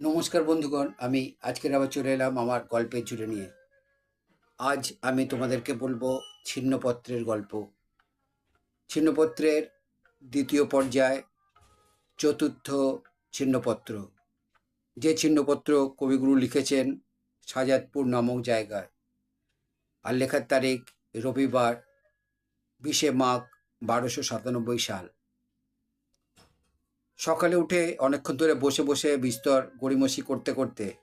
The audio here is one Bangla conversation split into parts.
নমস্কার বন্ধুগণ, আমি আজকের আবার চলে এলাম আমার গল্পের জুড়ে নিয়ে। আজ আমি তোমাদেরকে বলব ছিন্নপত্রের গল্প। ছিন্নপত্রের দ্বিতীয় পর্যায়, চতুর্থ ছিন্নপত্র। যে ছিন্নপত্র কবিগুরু লিখেছেন সাজাদপুর নামক জায়গায়। আর লেখার তারিখ রবিবার, বিশে মাঘ, বারোশো সাতানব্বই সাল। সকালে উঠে অনেকক্ষণ ধরে বসে বসে বিস্তর গড়িমসি করতে করতে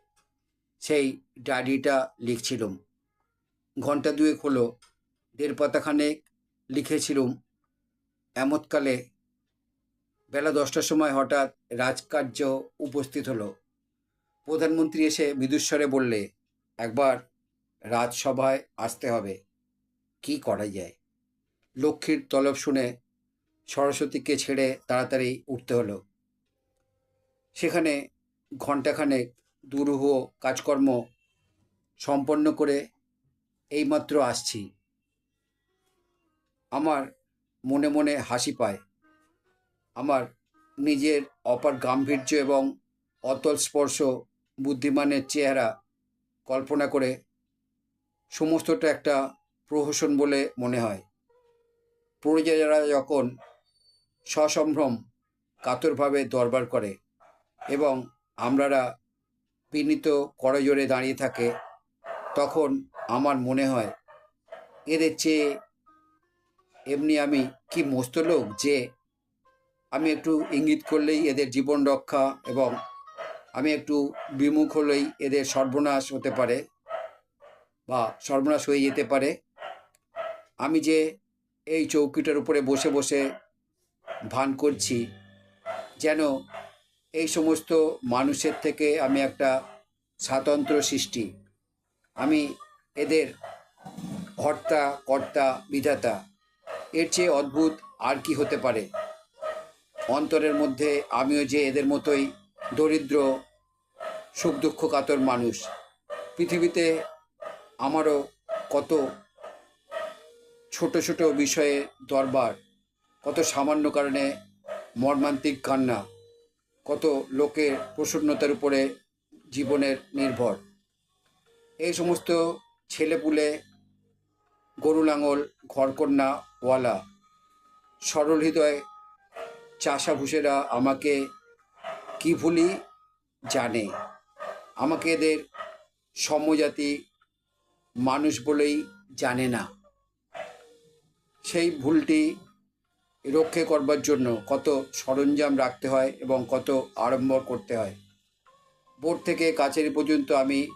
সেই ডায়েরিটা লিখছিলুম। ঘণ্টা দুয়েক হলো, দেড় পাতাখানেক লিখেছিলুম। এমতকালে বেলা দশটার সময় হঠাৎ রাজকার্য উপস্থিত হলো। প্রধানমন্ত্রী এসে মৃদুস্বরে বললে, একবার রাজসভায় আসতে হবে। কি করা যায়? লক্ষ্মীর তলব শুনে সরস্বতীকে ছেড়ে তাড়াতাড়ি উঠতে হলো। সেখানে ঘণ্টাখানেক দুরূহ কাজকর্ম সম্পন্ন করে এইমাত্র আসছি। আমার মনে মনে হাসি পায়। আমার নিজের অপার গাম্ভীর্য এবং অতল স্পর্শ, বুদ্ধিমানের চেহারা কল্পনা করে সমস্তটা একটা প্রহসন বলে মনে হয়। প্রজারা যখন সসম্ভ্রম কাতরভাবে দরবার করে এবং আমরারা বিনীত করজোরে দাঁড়িয়ে থাকে, তখন আমার মনে হয় এদের চেয়ে এমনি আমি কি মস্ত লোক যে আমি একটু ইঙ্গিত করলেই এদের জীবন রক্ষা এবং আমি একটু বিমুখ হলেই এদের সর্বনাশ হতে পারে বা সর্বনাশ হয়ে যেতে পারে। আমি যে এই চৌকিটার উপরে বসে বসে ভান করছি, যেন এই সমস্ত মানুষের থেকে আমি একটা স্বাতন্ত্র সৃষ্টি। আমি এদের হর্তা, কর্তা, বিধাতা, এর চেয়ে অদ্ভুত আর কি হতে পারে? অন্তরের মধ্যে আমিও যে এদের মতোই দরিদ্র সুখ দুঃখ কাতর মানুষ, পৃথিবীতে আমারও কত ছোট ছোট বিষয়ে দরবার কত সামান্য কারণে মর্মান্তিক কান্না, কত লোকের প্রসন্নতার উপরে জীবনের নির্ভর। এই সমস্ত ছেলেপুলে, গরু লাঙল ঘরকন্যা ওয়ালা, সরল হৃদয় চাষা ভুষেরা আমাকে কি ভুলি জানে? আমাকে এদের সমজাতি মানুষ বলেই জানে না। সেই ভুলটি রক্ষে করবার জন্য কত সরঞ্জাম রাখতে হয় এবং কত আড়ম্বর করতে হয়। বোর্ড থেকে কাছের পর্যন্ত আমি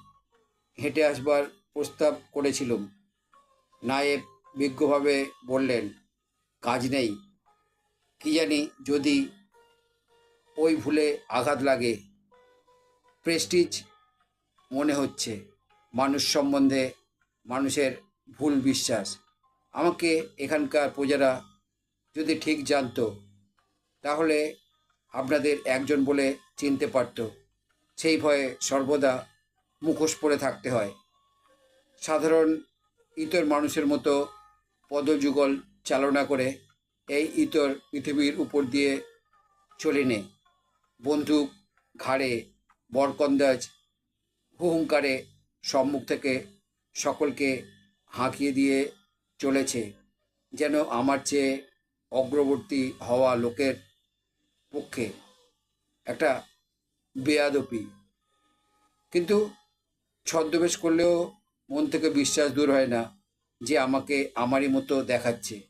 হেঁটে আসবার প্রস্তাব করেছিলাম। নায়েব বিজ্ঞভাবে বললেন, কাজ নেই। কি জানি যদি ওই ভুলে আঘাত লাগে। প্রেস্টিজ মনে হচ্ছে। মানুষ সম্বন্ধে মানুষের ভুল বিশ্বাস। আমাকে এখানকার প্রজারা যদি ঠিক জানতো, তাহলে আপনাদের একজন বলে চিনতে পারত। সেই ভয়ে সর্বদা মুখোশ পরে থাকতে হয়। সাধারণ ইতর মানুষের মতো পদযুগল চালনা করে এই ইতর পৃথিবীর উপর দিয়ে চলে নে। বন্দুক, ঘাড়ে, বরকন্দাজ, হুহুঙ্কারে সম্মুখ থেকে সকলকে হাঁকিয়ে দিয়ে চলেছে। যেন আমার চেয়ে অগ্রবর্তী হওয়া লোকের পক্ষে একটা বেয়াদপি। কিন্তু ছদ্মবেশ করলেও মন থেকে বিশ্বাস দূর হয় না যে আমাকে আমারই মতো দেখাচ্ছে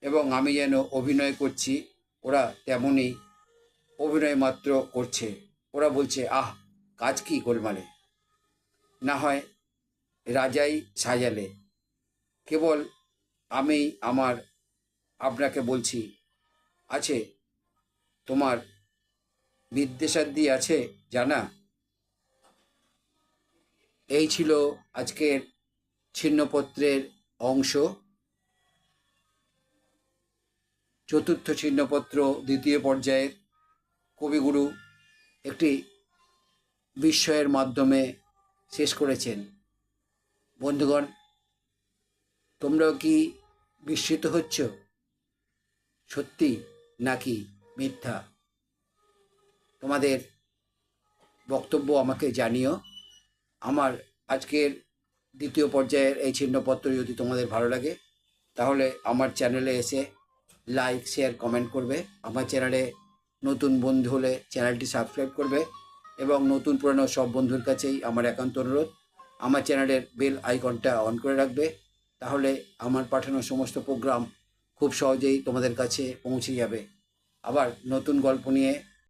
এবং আমি যেন অভিনয় করছি, ওরা তেমনই অভিনয় মাত্র করছে। ওরা বলছে, আহ, কাজ কি গোলমালে? না হয় রাজাই সাজালে। কেবল আমি আমার আপনাকে বলছি, আছে, তোমার বিদ্বেষাদি আছে জানা? এই ছিল আজকের ছিন্নপত্রের অংশ। চতুর্থ ছিন্নপত্র দ্বিতীয় পর্যায়ের কবিগুরু একটি বিস্ময়ের মাধ্যমে শেষ করেছেন। বন্ধুগণ, তোমরাও কি বিস্মিত হচ্ছ? সত্যি নাকি মিথ্যা? তোমাদের বক্তব্য আমাকে জানিও। আমার আজকের দ্বিতীয় পর্যায়ের এই ছিন্নপত্র যদি তোমাদের ভালো লাগে, তাহলে আমার চ্যানেলে এসে লাইক, শেয়ার, কমেন্ট করবে। আমার চ্যানেলে নতুন বন্ধু হলে চ্যানেলটি সাবস্ক্রাইব করবে এবং নতুন পুরানো সব বন্ধুর কাছেই আমার একান্ত অনুরোধ। আমার চ্যানেলের বেল আইকনটা অন করে রাখবে। তাহলে আমার পাঠানো সমস্ত প্রোগ্রাম খুব সহজেই তোমাদের কাছে পৌঁছে যাবে। আবার নতুন গল্প নিয়ে